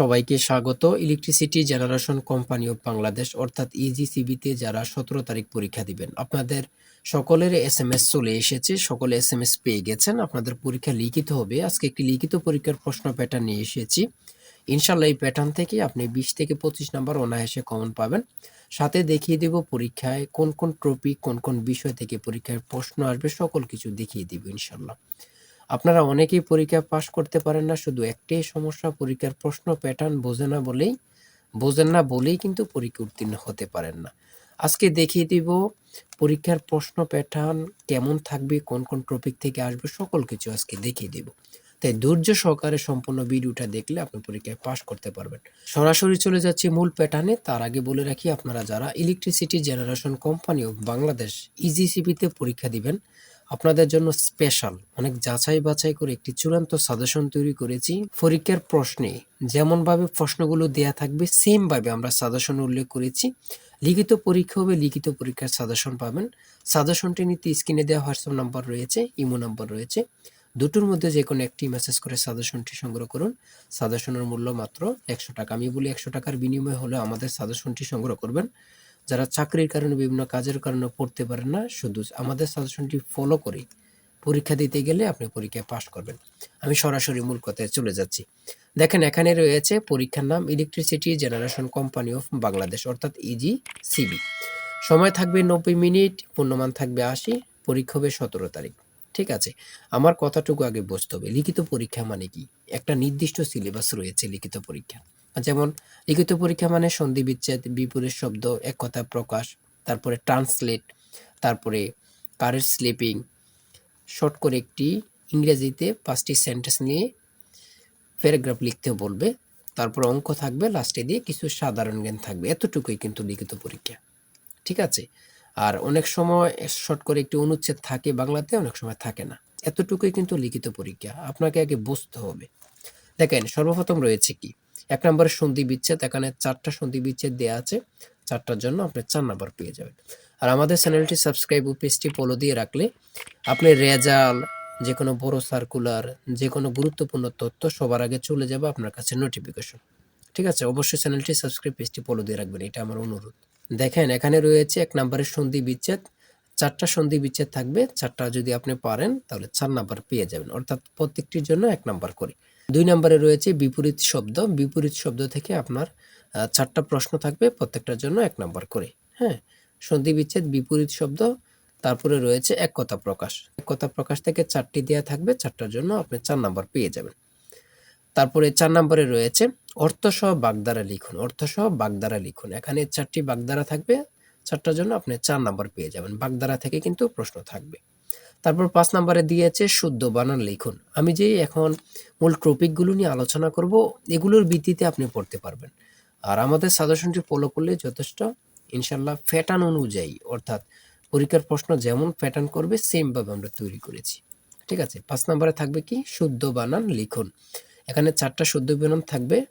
সবাইকে স্বাগত। Electricity generation company of Bangladesh অর্থাৎ ইজিসিবিতে যারা সতেরো তারিখ পরীক্ষা দিবেন। আপনাদের সকলের এস এম এস চলে এসেছে, সকলে এস এম এস পেয়ে গেছেন। আপনাদের পরীক্ষা লিখিত হবে। আজকে একটি লিখিত পরীক্ষার প্রশ্ন প্যাটার্ন নিয়ে এসেছি। ইনশাল্লাহ এই প্যাটার্ন থেকে আপনি বিশ থেকে পঁচিশ নাম্বার অনায়াসে কমন পাবেন। সাথে দেখিয়ে দেব পরীক্ষায় কোন কোন টপিক কোন কোন বিষয় থেকে পরীক্ষায় প্রশ্ন আসবে, সকল কিছু দেখিয়ে দিব ইনশাল্লাহ আপনারা অনেকেই পরীক্ষা পাশ করতে পারেন না, শুধু একটাই সমস্যা, পরীক্ষার প্রশ্ন প্যাটার্ন বোঝে না বলেই, বোঝেন না বলেই কিন্তু পরীক্ষা উত্তীর্ণ হতে পারেন না। আজকে দেখিয়ে দিব পরীক্ষার প্রশ্ন প্যাটার্ন কেমন থাকবে, কোন কোন টপিক থেকে আসবে, সকল কিছু আজকে দেখিয়ে দিব। তাই ধৈর্য সহকারে সম্পূর্ণ ভিডিওটা দেখলে আপনি পরীক্ষায় পাশ করতে পারবেন। সরাসরি চলে যাচ্ছে মূল প্যাটার্নে তার আগে বলে রাখি, আপনারা যারা electricity generation company of Bangladesh ইজিসিপিতে পরীক্ষা দিবেন আপনাদের জন্য স্পেশাল অনেক যাচাই বাছাই করে একটি চূড়ান্ত সাজেশন তৈরি করেছি। পরীক্ষার প্রশ্নে যেমনভাবে প্রশ্নগুলো দেয়া থাকবে সেম ভাবে আমরা সাজেশন উল্লেখ করেছি। লিখিত পরীক্ষা হবে, লিখিত পরীক্ষার সাজেশন পাবেন। সাজেশনটি নিতে স্ক্রিনে দেওয়া হোয়াটসঅ্যাপ নাম্বার রয়েছে, ইমো নাম্বার রয়েছে। দুটোর মধ্যে যে কোনো একটি মেসেজ করে সাজেশনটি সংগ্রহ করুন। সাজেশনের মূল্য মাত্র একশো টাকা। আমি বলি একশো টাকার বিনিময়ে হলে আমাদের সাজেশনটি সংগ্রহ করবেন। যারা চাকরির কারণে, বিভিন্ন কাজের কারণে পড়তে পারেন না, শুধু আমাদের সাজেশনটি ফলো করে পরীক্ষা দিতে গেলে আপনি পরীক্ষায় পাশ করবেন। আমি সরাসরি মূল কথায় চলে যাচ্ছি। দেখেন, এখানে রয়েছে পরীক্ষার নাম electricity generation company of Bangladesh অর্থাৎ ইজি সিবি সময় থাকবে নব্বই মিনিট, পূর্ণমান থাকবে আশি, পরীক্ষা হবে সতেরো তারিখ। ঠিক আছে, আমার কথাটুকু আগে বুঝতে হবে। লিখিত পরীক্ষা মানে কি? একটা নির্দিষ্ট সিলেবাস রয়েছে লিখিত পরীক্ষা যেমন, লিখিত পরীক্ষা মানে সন্ধি বিচ্ছেদ বিপরীত শব্দ, এক কথা প্রকাশ, তারপরে ট্রান্সলেট তারপরে কারের স্লিপিং শর্ট করে একটি ইংরেজিতে পাঁচটি সেন্টেন্স নিয়ে প্যারাগ্রাফ লিখতে বলবে, তারপর অঙ্ক থাকবে লাস্টে দিয়ে কিছু সাধারণ জ্ঞান থাকবে, এতটুকুই কিন্তু লিখিত পরীক্ষা, ঠিক আছে? আর অনেক সময় শর্ট করে একটি অনুচ্ছেদ থাকে, বাংলাতে অনেক সময় থাকে না, এতটুকুই কিন্তু লিখিত পরীক্ষা, আপনাকে আগে বুঝতে হবে। দেখেন, সর্বপ্রথম রয়েছে কি? এক নম্বরের সন্ধি বিচ্ছেদ, এখানে চারটা সন্ধি বিচ্ছেদ দেওয়া আছে, চারটার জন্য আপনি চার নাম্বার পেয়ে যাবেন। আর আমাদের চ্যানেলটি সাবস্ক্রাইব ও পেজটি ফলো দিয়ে রাখলে আপনি রেজাল যে কোনো বড় সার্কুলার যে কোনো গুরুত্বপূর্ণ তথ্য সবার আগে চলে যাবে আপনার কাছে নোটিফিকেশন ঠিক আছে? অবশ্যই চ্যানেলটি সাবস্ক্রাইব, পেজটি ফলো দিয়ে রাখবেন, এটা আমার অনুরোধ। দেখেন, এখানে রয়েছে এক নম্বরের সন্ধি বিচ্ছেদ, চারটা সন্ধি বিচ্ছেদ থাকবে, চারটা যদি আপনি পারেন তাহলে চার নাম্বার পেয়ে যাবেন, অর্থাৎ প্রত্যেকটির জন্য এক নাম্বার করে। দুই নম্বরে রয়েছে বিপরীত শব্দ। বিপরীত শব্দ থেকে আপনার চারটা প্রশ্ন থাকবে প্রত্যেকটার জন্য এক নম্বর করে। হ্যাঁ? সন্ধি বিচ্ছেদ, বিপরীত শব্দ, তারপরে রয়েছে এক কথা প্রকাশ। এক কথা প্রকাশ থেকে চারটি দেয়া থাকবে, চারটার জন্য আপনি চার নাম্বার পেয়ে যাবেন। তারপরে চার নম্বরে রয়েছে অর্থসহ বাগদারা লিখুন। অর্থসহ বাগদারা লিখুন। এখানে চারটি বাগদারা থাকবে, চারটার জন্য আপনি চার নাম্বার পেয়ে যাবেন। বাগদারা থেকে কিন্তু প্রশ্ন থাকবে। তারপর পাঁচ নম্বরে দিয়েছে শুদ্ধ বানান লিখুন। আমি যে এখন মূল টপিকগুলো নিয়ে আলোচনা করব, এগুলোর ভিত্তিতে আপনি পড়তে পারবেন। আর আমাদের সাজেশনটি ফলো করলে যথেষ্ট ইনশাল্লাহ প্যাটার্ন অনুযায়ী, অর্থাৎ পরীক্ষার প্রশ্ন যেমন প্যাটার্ন করবে, সেমভাবে আমরা তৈরি করেছি। ঠিক আছে? পাঁচ নম্বরে থাকবে কি? শুদ্ধ বানান লিখুন। এখানে চারটা শুদ্ধ বানান থাকবে।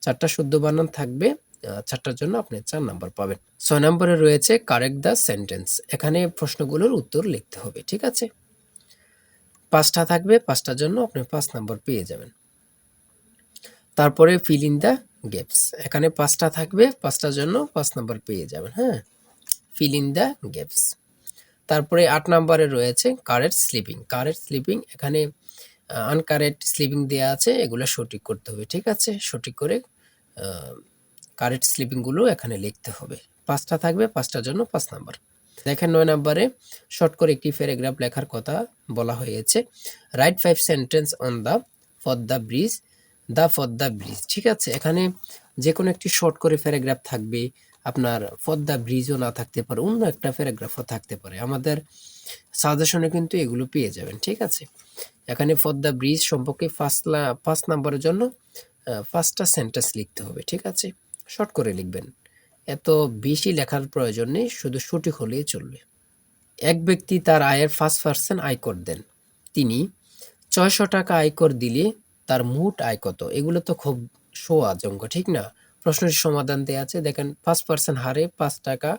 চারটা শুদ্ধ বানান থাকবে। চারটার জন্য আপনি চার নাম্বার পাবেন। ছয় নম্বরে রয়েছে কারেক্ট দ্য সেন্টেন্স। এখানে প্রশ্নগুলোর উত্তর লিখতে হবে, ঠিক আছে? পাঁচটা থাকবে, পাঁচটার জন্য আপনি পাঁচ নাম্বার পেয়ে যাবেন। তারপরে ফিল ইন দ্য গ্যাপস এখানে পাঁচটা থাকবে, পাঁচটার জন্য পাঁচ নাম্বার পেয়ে যাবেন হ্যাঁ? ফিল ইন দ্য গ্যাপস তারপরে আট নম্বরে রয়েছে কারেক্ট স্লিপিং কারেক্ট স্লিপিং এখানে আনকারেক্ট স্লিপিং দেওয়া আছে, এগুলো সঠিক করতে হবে, ঠিক আছে? সঠিক করে কারেক্ট স্লিপিংগুলো এখানে লিখতে হবে। পাঁচটা থাকবে, পাঁচটার জন্য পাঁচ নাম্বার। দেখেন নয় নাম্বারে শর্ট করে একটি প্যারাগ্রাফ লেখার কথা বলা হয়েছে। Write five sentence on the for the bridge the for the bridge, ঠিক আছে? এখানে যে কোনো একটি শর্ট করে প্যারাগ্রাফ থাকবে, আপনার ফর দ্য ব্রিজও না থাকতে পারে, অন্য একটা প্যারাগ্রাফও থাকতে পারে। আমাদের সাজেশনে কিন্তু এগুলো পেয়ে যাবেন, ঠিক আছে? এখানে ফর দ্য ব্রিজ সম্পর্কে ফার্স্ট ফার্স্ট নাম্বারের জন্য ফার্স্টটা সেন্টেন্স লিখতে হবে, ঠিক আছে? শর্ট করে লিখবেন। এত বেশি লেখার প্রয়োজন নেই শুধু সঠিক হলেই চলবে। এক ব্যক্তি তার আয়ের ফার্স্ট পার্সেন্ট আয়কর দেন। তিনি ছয়শো টাকা আয়কর দিলে তার মোট আয় কত? এগুলো তো খুব সোয়াজ অঙ্ক ঠিক না? প্রশ্নের সমাধান দেওয়া আছে। দেখেন পাঁচ পার্সেন্ট হারে পাঁচ টাকা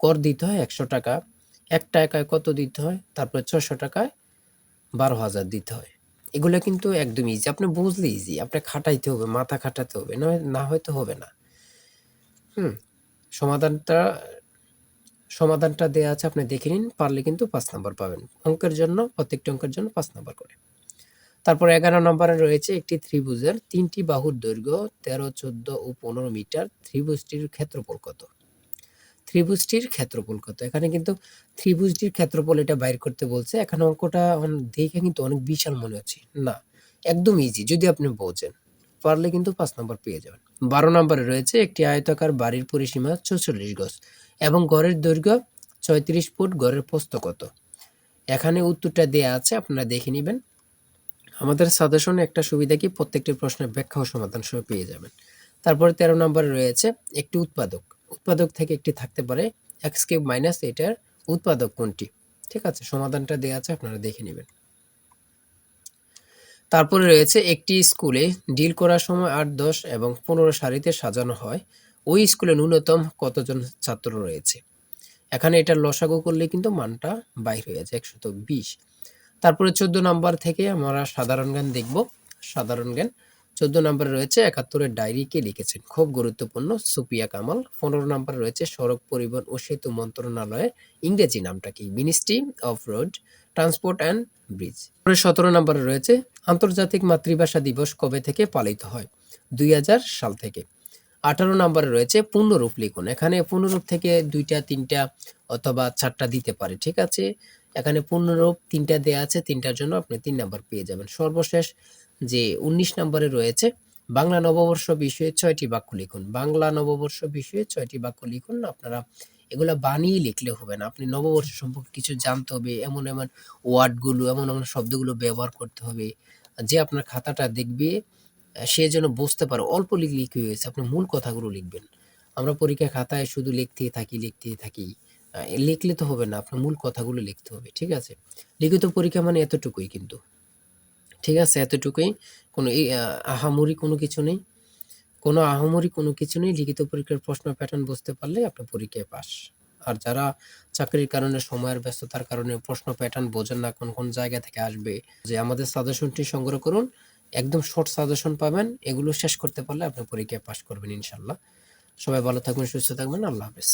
কর দিতে হয় একশো টাকা। এক টাকায় কত দিতে হয়? তারপরে ছশো টাকায় বারো হাজার দিতে হয়। এগুলো কিন্তু একদম ইজি। আপনি বুঝলে ইজি। আপনার খাটাইতে হবে, মাথা খাটাতে হবে। নয় না হয়তো হবে না। হুম? সমাধানটা সমাধানটা দেয়া আছে আপনি দেখে নিন। পারলে কিন্তু পাঁচ নাম্বার পাবেন। অঙ্কের জন্য প্রত্যেকটি অঙ্কের জন্য পাঁচ নাম্বার করে। তারপর ১১ নম্বরে রয়েছে একটি ত্রিভুজের তিনটি বাহুর দৈর্ঘ্য ১৩, ১৪ ও ১৫ মিটার। ত্রিভুজটির ক্ষেত্রফল কত? ত্রিভুজটির ক্ষেত্রফল কত? এখানে কিন্তু ত্রিভুজটির ক্ষেত্রফল এটা বাইর করতে বলছে। এখানে অঙ্কটা দেখে কিন্তু অনেক বিশাল মনে হচ্ছে। না, একদম ইজি যদি আপনি বোঝেন। পারলে কিন্তু পাঁচ নম্বর পেয়ে যাবেন। ১২ নম্বরে রয়েছে একটি আয়তাকার বাড়ির পরিসীমা ৪৪ গজ এবং গড়ের দৈর্ঘ্য ৩৬ ফুট। গড়ের প্রস্থ কত? এখানে উত্তরটা দেয়া আছে, আপনারা দেখে নিবেন। আমাদের সাজেশনে একটা সুবিধা কি, প্রত্যেকটি প্রশ্নের ব্যাখ্যা ও সমাধান সহ পেয়ে যাবেন। তারপরে ১৩ নম্বরে রয়েছে একটি উৎপাদক। উৎপাদক থেকে একটি থাকতে পারে কিউব মাইনাস এটার উৎপাদক কোনটি? ঠিক আছে? সমাধানটা দেওয়া আছে, আপনারা দেখে নিবেন। তারপরে রয়েছে একটি স্কুলে ডিল করার সময় আট, দশ এবং ১৫ সারিতে সাজানো হয়। ওই স্কুলে ন্যূনতম কতজন ছাত্র রয়েছে? এখানে এটার লসাগু করলে কিন্তু মানটা বাইর হয়ে যায় ১২০। তারপরে ১৪ নাম্বার থেকে আমরা সাধারণ জ্ঞান দেখব। সাধারণ জ্ঞান ১৪ নম্বরে রয়েছে ৭১ এর ডায়েরি কে লিখেছেন? খুব গুরুত্বপূর্ণ, সুপিয়া কামাল। ১৫ নম্বরে রয়েছে সড়ক পরিবহন ও সেতু মন্ত্রণালয়ের ইংরেজি নামটা কি? Ministry of road transport and bridge. ১৭ নম্বরে রয়েছে আন্তর্জাতিক মাতৃভাষা দিবস কবে থেকে পালিত হয়? ২০০০ সাল থেকে। ১৮ নম্বরে রয়েছে পূর্ণরূপ লিখুন। এখানে পূর্ণরূপ থেকে ২টা ৩টা অথবা ৪টা দিতে পারে। ঠিক আছে? এখানে পূর্ণরূপ ৩টা দেয়া আছে। ৩টার জন্য আপনি ৩ নাম্বার পেয়ে যাবেন। সর্বশেষ যে ১৯ নম্বরে রয়েছে বাংলা নববর্ষ বিষয়ে ৬টি বাক্য লিখুন। বাংলা নববর্ষ বিষয়ে ৬টি বাক্য লিখুন। আপনারা এগুলা বানিয়ে লিখলে হবে না। আপনি নববর্ষ সম্পর্কে কিছু জানতে হবে। এমন, এমন ওয়ার্ডগুলো এমন, এমন শব্দগুলো ব্যবহার করতে হবে। যে আপনার খাতাটা দেখবে সে যেন বুঝতে পারে। অল্প লিখলেই কি হয়েছে? আপনি মূল কথাগুলো লিখবেন। আমরা পরীক্ষার খাতায় শুধু লিখতেই থাকি, লিখতেই থাকি। লিখলে তো হবে না। আপনার মূল কথাগুলো লিখতে হবে। ঠিক আছে? লিখিত পরীক্ষা মানে এতটুকুই কিন্তু। ঠিক আছে? এতটুকুই। কোনো আহামরি কোনো কিছু নেই। কোনো আহামরি কোনো কিছু নেই। লিখিত পরীক্ষার প্রশ্ন প্যাটার্ন বুঝতে পারলে আপনি পরীক্ষায় পাস। আর যারা চাকরির কারণে সময়ের ব্যস্ততার কারণে প্রশ্ন প্যাটার্ন বোঝেন না কোন, কোন জায়গা থেকে আসবে যে আমাদের সাজেশনটি সংগ্রহ করুন। একদম শর্ট সাজেশন পাবেন। এগুলো শেষ করতে পারলে আপনি পরীক্ষায় পাস করবেন ইনশাল্লাহ সবাই ভালো থাকবেন, সুস্থ থাকবেন। আল্লাহ হাফেজ।